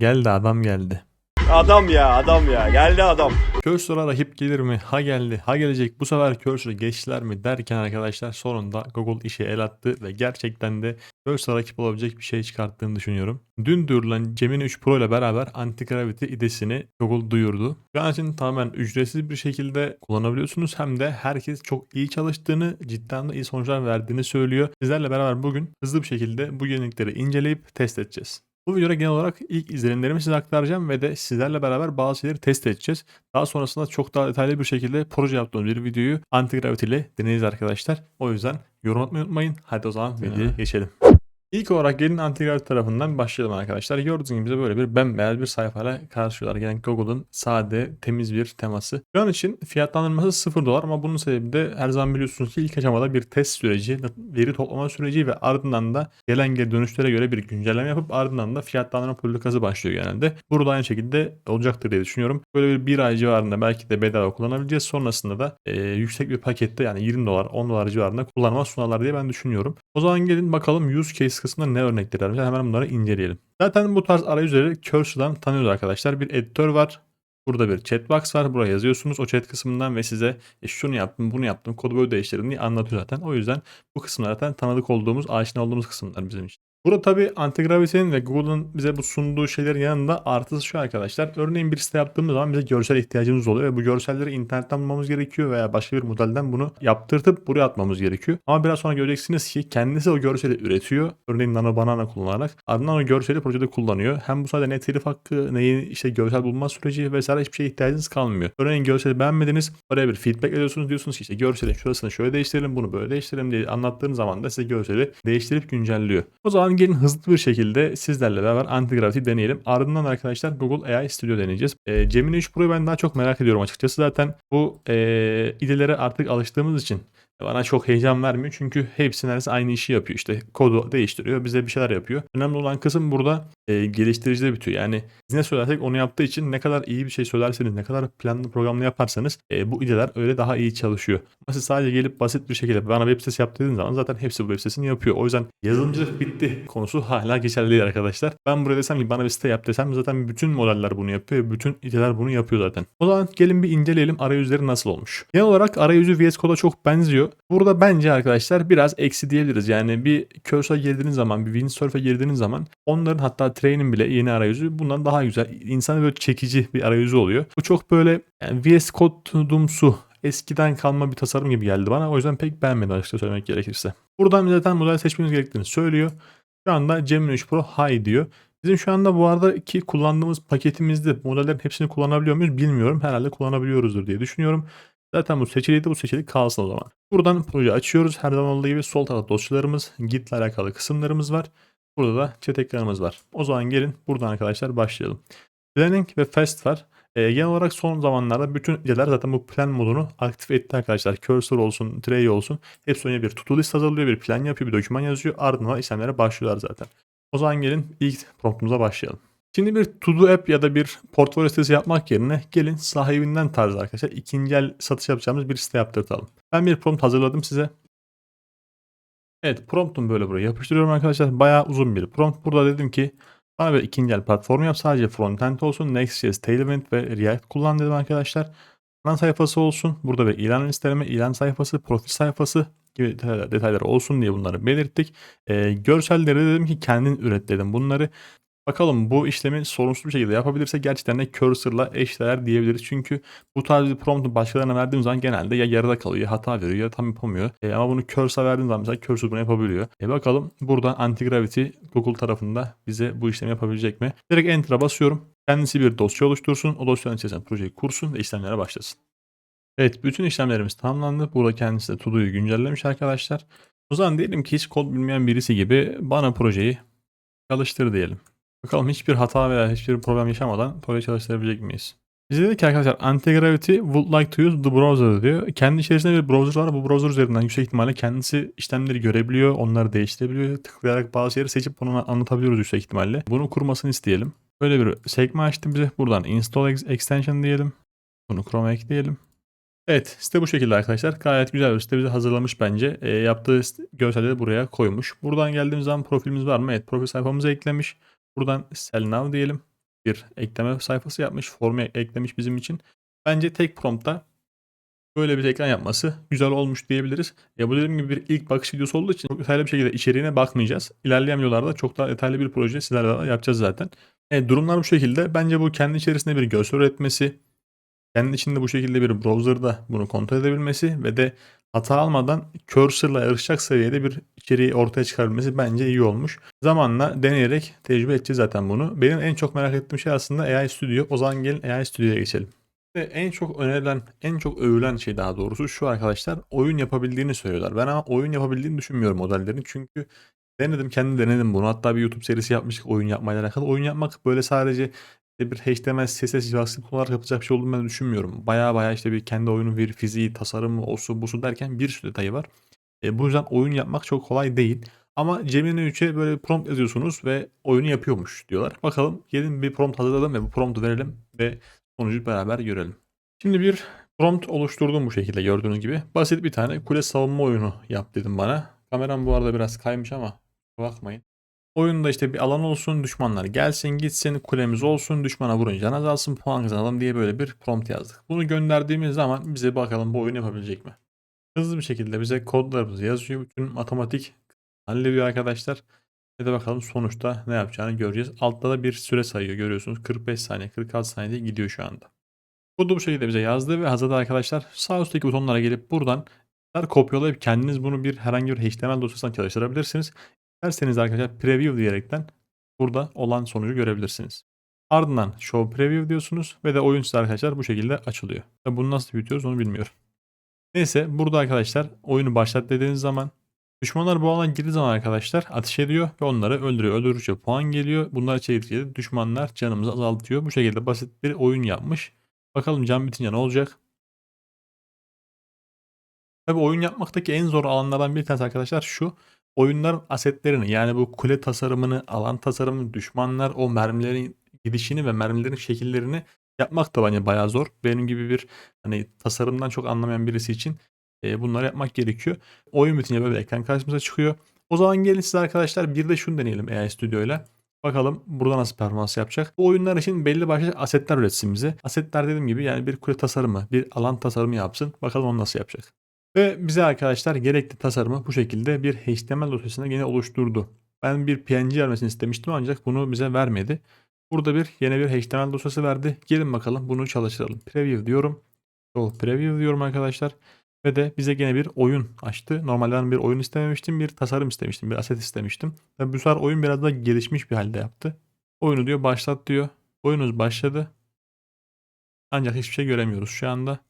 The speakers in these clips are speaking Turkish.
Geldi adam geldi. Adam ya adam ya geldi adam. Cursor'a rakip gelir mi? Ha geldi, ha gelecek. Bu sefer Cursor'a geçtiler mi derken arkadaşlar sonunda Google işe el attı ve gerçekten de Cursor'a rakip olabilecek bir şey çıkarttığını düşünüyorum. Dün duyurulan Gemini 3 Pro ile beraber Anti-Gravity idesini Google duyurdu. Şu an için tamamen ücretsiz bir şekilde kullanabiliyorsunuz. Hem de herkes çok iyi çalıştığını, cidden de iyi sonuçlar verdiğini söylüyor. Sizlerle beraber bugün hızlı bir şekilde bu yenilikleri inceleyip test edeceğiz. Bu videoda genel olarak ilk izlenimlerimi size aktaracağım ve de sizlerle beraber bazı şeyleri test edeceğiz. Daha sonrasında çok daha detaylı bir şekilde proje yaptığımız bir videoyu Anti-Gravity ile deneyeceğiz arkadaşlar. O yüzden yorum atmayı unutmayın. Hadi o zaman videoya geçelim. İlk olarak gelin Anti-Gravity tarafından başlayalım arkadaşlar. Gördüğünüz gibi bize böyle bir bembeyaz bir sayfayla karşılıyorlar. Yani Google'ın sade, temiz bir teması. Şu an için fiyatlandırması 0 dolar ama bunun sebebi de her zaman biliyorsunuz ki ilk aşamada bir test süreci, veri toplama süreci ve ardından da gelen geri dönüşlere göre bir güncelleme yapıp ardından da fiyatlandırma politikası başlıyor genelde. Burada aynı şekilde olacaktır diye düşünüyorum. Böyle bir bir ay civarında belki de bedava kullanabileceğiz. Sonrasında da e, yüksek bir pakette yani 20 dolar 10 dolar civarında kullanıma sunarlar diye ben düşünüyorum. O zaman gelin bakalım use case kısmında ne örnekleri vermişler hemen bunları inceleyelim. Zaten bu tarz arayüzleri Cursor'dan tanıyoruz arkadaşlar. Bir editör var. Burada bir chatbox var. Buraya yazıyorsunuz o chat kısmından ve size e, şunu yaptım, bunu yaptım, kodu böyle değiştirdim diye anlatıyor zaten. O yüzden bu kısımlar zaten tanıdık olduğumuz, aşina olduğumuz kısımlar bizim için. Burada tabii Antigravity'nin ve Google'ın bize bu sunduğu şeylerin yanında artısı şu arkadaşlar. Örneğin bir site yaptığımız zaman bize görsel ihtiyacımız oluyor ve bu görselleri internetten bulmamız gerekiyor veya başka bir modelden bunu yaptırtıp buraya atmamız gerekiyor. Ama biraz sonra göreceksiniz ki kendisi o görseli üretiyor. Örneğin Nano Banana kullanarak. Ardından o görseli projede kullanıyor. Hem bu sayede ne telif hakkı, ne işte görsel bulma süreci vesaire hiçbir şeye ihtiyacınız kalmıyor. Örneğin görseli beğenmediniz. Oraya bir feedback ediyorsunuz. Diyorsunuz ki işte görselin şurasını şöyle değiştirelim, bunu böyle değiştirelim diye anlattığınız zaman da size görseli değiştirip güncelliyor. O zaman gelin hızlı bir şekilde sizlerle beraber Anti-Gravity deneyelim. Ardından arkadaşlar Google AI Studio deneyeceğiz. E, Gemini 3 Pro'yu ben daha çok merak ediyorum açıkçası. Zaten bu e, idelere artık alıştığımız için bana çok heyecan vermiyor. Çünkü hepsi neredeyse aynı işi yapıyor. İşte kodu değiştiriyor, bize bir şeyler yapıyor. Önemli olan kısım burada e, geliştiricide bitiyor. Yani biz ne söylersek onu yaptığı için ne kadar iyi bir şey söylerseniz, ne kadar planlı programlı yaparsanız e, bu ideler öyle daha iyi çalışıyor. Ama siz sadece gelip basit bir şekilde bana web sitesi yap dediğiniz zaman zaten hepsi bu web sitesini yapıyor. O yüzden yazılımcılık bitti konusu hala geçerli değil arkadaşlar. Ben buraya desem ki bana bir site yap desem zaten bütün modeller bunu yapıyor. Bütün ideler bunu yapıyor zaten. O zaman gelin bir inceleyelim arayüzleri nasıl olmuş. Genel olarak arayüzü VS Code'a çok benziyor. Burada bence arkadaşlar biraz eksi diyebiliriz. Yani bir Cursor'a girdiğiniz zaman, bir Windsurf'a girdiğiniz zaman onların hatta Train'in bile yeni arayüzü bundan daha güzel. İnsanı böyle çekici bir arayüzü oluyor. Bu çok böyle yani VS Code'umsu eskiden kalma bir tasarım gibi geldi bana. O yüzden pek beğenmedim açıkça söylemek gerekirse. Buradan zaten model seçmeniz gerektiğini söylüyor. Şu anda Gemini 3 Pro High diyor. Bizim şu anda bu arada ki kullandığımız paketimizde modellerin hepsini kullanabiliyor muyuz bilmiyorum. Herhalde kullanabiliyoruzdur diye düşünüyorum. Zaten bu seçiliydi bu seçili kalsın o zaman. Buradan proje açıyoruz. Her zaman olduğu gibi sol tarafta dosyalarımız, Git ile alakalı kısımlarımız var. Burada da ekranımız var. O zaman gelin buradan arkadaşlar başlayalım. Planning ve Fast var. E, genel olarak son zamanlarda bütün ideler zaten bu plan modunu aktif etti arkadaşlar. Cursor olsun, tray olsun. Hepsi önce bir to-do list hazırlıyor, bir plan yapıyor, bir doküman yazıyor. Ardından işlemlere başlıyorlar zaten. O zaman gelin ilk promptumuza başlayalım. Şimdi bir to-do app ya da bir portfolyo sitesi yapmak yerine gelin sahibinden tarzı arkadaşlar ikinci el satış yapacağımız bir site yaptırtalım. Ben bir prompt hazırladım size. Evet promptum böyle buraya yapıştırıyorum arkadaşlar. Bayağı uzun bir prompt. Burada dedim ki bana bir ikinci el platform yap. Sadece frontend olsun. Next.js, Tailwind ve React kullan dedim arkadaşlar. Ana sayfası olsun. Burada bir ilan listeleme, ilan sayfası, profil sayfası gibi detaylar, olsun diye bunları belirttik. Ee, görselleri de dedim ki kendin üret dedim bunları. Bakalım bu işlemi sorunsuz bir şekilde yapabilirse gerçekten de cursor'la eşdeğer diyebiliriz. Çünkü bu tarz bir promptu başkalarına verdiğim zaman genelde ya yarıda kalıyor ya hata veriyor ya tam yapamıyor. E, ama bunu cursor'a verdiğim zaman mesela cursor bunu yapabiliyor. E, bakalım burada Anti-Gravity Google tarafında bize bu işlemi yapabilecek mi? Direkt Enter'a basıyorum. Kendisi bir dosya oluştursun. O dosyanın içerisinde projeyi kursun ve işlemlere başlasın. Evet bütün işlemlerimiz tamamlandı. Burada kendisi de Todo'yu güncellemiş arkadaşlar. O zaman diyelim ki hiç kod bilmeyen birisi gibi bana projeyi çalıştır diyelim. Bakalım hiçbir hata veya hiçbir problem yaşamadan proje çalıştırabilecek miyiz? Bize dedi ki arkadaşlar Anti-Gravity would like to use the browser diyor. Kendi içerisinde bir browser var. Bu browser üzerinden yüksek ihtimalle kendisi işlemleri görebiliyor. Onları değiştirebiliyor. Tıklayarak bazı şeyleri seçip bunu anlatabiliyoruz yüksek ihtimalle. Bunu kurmasını isteyelim. Böyle bir sekme açtı bize. Buradan install extension diyelim. Bunu Chrome'a ekleyelim. Evet site bu şekilde arkadaşlar. Gayet güzel bir site bize hazırlamış bence. E, yaptığı görselleri buraya koymuş. Buradan geldiğimiz zaman profilimiz var mı? Evet profil sayfamıza eklemiş. Buradan sell now diyelim. bir ekleme sayfası yapmış. Formu eklemiş bizim için. Bence tek promptta böyle bir ekran yapması güzel olmuş diyebiliriz. Ya bu dediğim gibi bir ilk bakış videosu olduğu için çok detaylı bir şekilde içeriğine bakmayacağız. İlerleyen videolarda çok daha detaylı bir proje sizlerle yapacağız zaten. Evet, durumlar bu şekilde. Bence bu kendi içerisinde bir gösteri üretmesi, kendi içinde bu şekilde bir browser'da bunu kontrol edebilmesi ve de hata almadan cursor'la yarışacak seviyede bir içeriği ortaya çıkarabilmesi bence iyi olmuş. Zamanla deneyerek tecrübe edeceğiz zaten bunu. Benim en çok merak ettiğim şey aslında AI Studio. O zaman gelin AI Studio'ya geçelim. Ve en çok önerilen, en çok övülen şey daha doğrusu şu arkadaşlar oyun yapabildiğini söylüyorlar. Ben ama oyun yapabildiğini düşünmüyorum modellerin çünkü denedim kendim denedim bunu. Hatta bir YouTube serisi yapmıştık oyun yapmayla alakalı. Oyun yapmak böyle sadece işte bir HTML, CSS, JavaScript kullanarak yapacak bir şey olduğunu ben düşünmüyorum. Baya baya işte bir kendi oyunun bir fiziği, tasarımı, osu, busu derken bir sürü detayı var. E, bu yüzden oyun yapmak çok kolay değil. Ama Gemini 3'e böyle prompt yazıyorsunuz ve oyunu yapıyormuş diyorlar. Bakalım gelin bir prompt hazırladım ve bu promptu verelim ve sonucu beraber görelim. Şimdi bir prompt oluşturdum bu şekilde gördüğünüz gibi. Basit bir tane kule savunma oyunu yap dedim bana. Kameram bu arada biraz kaymış ama bakmayın. Oyunda işte bir alan olsun, düşmanlar gelsin gitsin, kulemiz olsun, düşmana vurun can azalsın, puan kazanalım diye böyle bir prompt yazdık. Bunu gönderdiğimiz zaman bize bakalım bu oyunu yapabilecek mi? Hızlı bir şekilde bize kodlarımızı yazıyor. Bütün matematik hallediyor arkadaşlar. Ve de bakalım sonuçta ne yapacağını göreceğiz. Altta da bir süre sayıyor görüyorsunuz. 45 saniye, 46 saniyede gidiyor şu anda. Kodu bu şekilde bize yazdı ve hazırda arkadaşlar sağ üstteki butonlara gelip buradan kopyalayıp kendiniz bunu bir herhangi bir HTML dosyasından çalıştırabilirsiniz. İsterseniz arkadaşlar preview diyerekten burada olan sonucu görebilirsiniz. Ardından show preview diyorsunuz ve de oyun size arkadaşlar bu şekilde açılıyor. Bunu nasıl büyütüyoruz onu bilmiyorum. Neyse burada arkadaşlar oyunu başlat dediğiniz zaman düşmanlar bu alana girdiği zaman arkadaşlar ateş ediyor ve onları öldürüyor. Öldürücü puan geliyor. Bunlar çevirdiğinde düşmanlar canımızı azaltıyor. Bu şekilde basit bir oyun yapmış. Bakalım can bitince ne olacak? Tabi oyun yapmaktaki en zor alanlardan bir tanesi arkadaşlar şu. Oyunların asetlerini yani bu kule tasarımını, alan tasarımını, düşmanlar o mermilerin gidişini ve mermilerin şekillerini yapmak da bence bayağı zor. Benim gibi bir hani tasarımdan çok anlamayan birisi için e, bunları yapmak gerekiyor. Oyun bitince böyle ekran karşımıza çıkıyor. O zaman gelin size arkadaşlar bir de şunu deneyelim AI Studio ile. Bakalım burada nasıl performans yapacak. Bu oyunlar için belli başlı asetler üretsin bize. Asetler dediğim gibi yani bir kule tasarımı, bir alan tasarımı yapsın. Bakalım onu nasıl yapacak. Ve bize arkadaşlar gerekli tasarımı bu şekilde bir HTML dosyasında yine oluşturdu. Ben bir PNG vermesini istemiştim ancak bunu bize vermedi. Burada bir yeni bir HTML dosyası verdi. Gelin bakalım bunu çalıştıralım. Preview diyorum. O preview diyorum arkadaşlar. Ve de bize gene bir oyun açtı. Normalde ben bir oyun istememiştim. Bir tasarım istemiştim. Bir aset istemiştim. Ve bu sefer oyun biraz daha gelişmiş bir halde yaptı. Oyunu diyor başlat diyor. Oyunuz başladı. Ancak hiçbir şey göremiyoruz şu anda.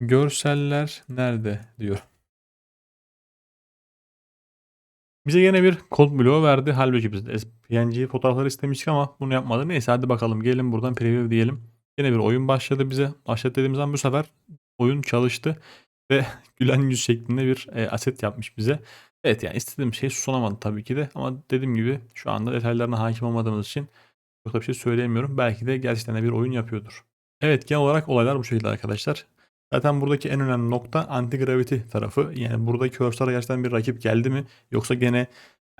Görseller nerede diyor. Bize yine bir kod bloğu verdi. Halbuki biz de PNG fotoğrafları istemiştik ama bunu yapmadı. Neyse hadi bakalım gelin buradan preview diyelim. Yine bir oyun başladı bize. Başlat dediğimiz zaman bu sefer oyun çalıştı ve gülen yüz şeklinde bir e, aset yapmış bize. Evet yani istediğim şey sunamadı tabii ki de ama dediğim gibi şu anda detaylarına hakim olmadığımız için çok da bir şey söyleyemiyorum. Belki de gerçekten de bir oyun yapıyordur. Evet genel olarak olaylar bu şekilde arkadaşlar. Zaten buradaki en önemli nokta anti gravity tarafı. Yani buradaki Cursor'a gerçekten bir rakip geldi mi? Yoksa gene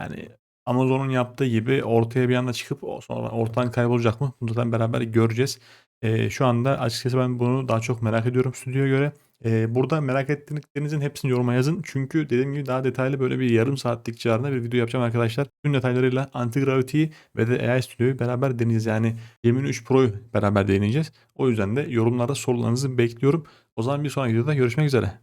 yani Amazon'un yaptığı gibi ortaya bir anda çıkıp sonra ortadan kaybolacak mı? Bunu zaten beraber göreceğiz. Ee, şu anda açıkçası ben bunu daha çok merak ediyorum stüdyoya göre. Ee, burada merak ettiklerinizin hepsini yoruma yazın. Çünkü dediğim gibi daha detaylı böyle bir yarım saatlik civarında bir video yapacağım arkadaşlar. Tüm detaylarıyla Anti Gravity'yi ve de AI Studio'yu beraber deneyeceğiz. Yani Gemini 3 Pro'yu beraber deneyeceğiz. O yüzden de yorumlarda sorularınızı bekliyorum. O zaman bir sonraki videoda görüşmek üzere.